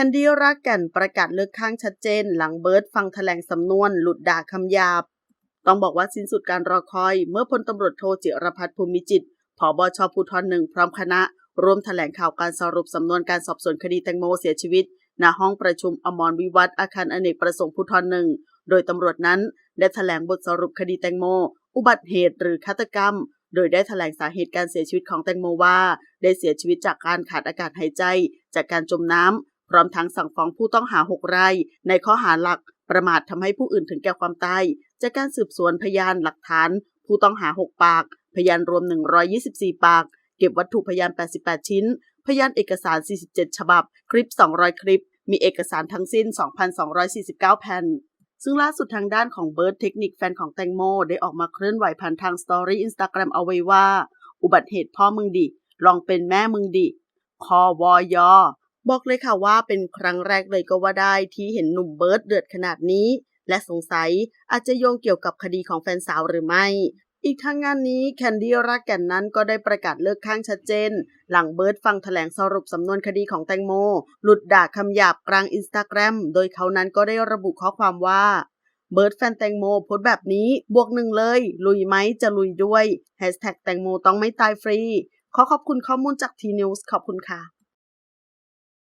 คนดี้รักแก่นประกาศเลิกข้างชัดเจน หลังเบิร์ดฟังแถลงสำนวน หลุดด่าคำหยาบ ต้องบอกว่าสิ้นสุดการรอคอย เมื่อพลตำรวจโทจิรพัฒน์ภูมิจิตผบชภูธรหนึ่งพร้อมคณะร่วมแถลงข่าวการสรุปสำนวนการสอบสวนคดีแตงโมเสียชีวิตณห้องประชุมอมรวิวัฒอาคารอเนกประสงค์ภูธรหนึ่ง โดยตำรวจนั้นได้แถลงบทสรุปคดีแตงโม อุบัติเหตุหรือฆาตกรรม โดยได้แถลงสาเหตุการเสียชีวิตของแตงโมว่า ได้เสียชีวิตจากการขาดอากาศหายใจ จากการจมน้ำ พร้อมทั้งสั่งฟ้องผู้ต้องหา 6 ราย ในข้อหาหลัก ประมาททำให้ผู้อื่นถึงแก่ความตาย จากการสืบสวนพยานหลักฐาน ผู้ต้องหา 6 ปาก พยานรวม 124 ปาก เก็บวัตถุพยาน 88 ชิ้น พยานเอกสาร 47 ฉบับ คลิป 200 คลิป มีเอกสารทั้งสิ้น 2,249 แผ่นซึ่งล่าสุดทางด้านของเบิร์ดเทคนิคแฟนของแตงโม ได้ออกมาเคลื่อนไหวผ่านทางสตอรี่อินสตาแกรมเอาไว้ว่า อุบัติเหตุพ่อมึงดิ ลองเป็นแม่มึงดิ คอวอยอ บอกเลยค่ะว่าเป็นครั้งแรกเลยก็ว่าได้ที่เห็นหนุ่มเบิร์ดเดือดขนาดนี้ และสงสัยอาจจะโยงเกี่ยวกับคดีของแฟนสาวหรือไม่ อีกทั้งงานนี้แคนดี้รักแก่นนั้นก็ได้ประกาศเลิกข้างชัดเจน หลังเบิร์ดฟังแถลงสรุปสำนวนคดีของแตงโม หลุดด่าคำหยาบกลางอินสตาแกรมโดยเขานั้นก็ได้ระบุข้อความว่าเบิร์ดแฟนแตงโมโพสแบบนี้บวกหนึ่งเลย ลุยไหมจะลุยด้วยแฮชแท็กแตงโมต้องไม่ตายฟรี ขอขอบคุณข้อมูลจากทีนิวส์ขอบคุณค่ะ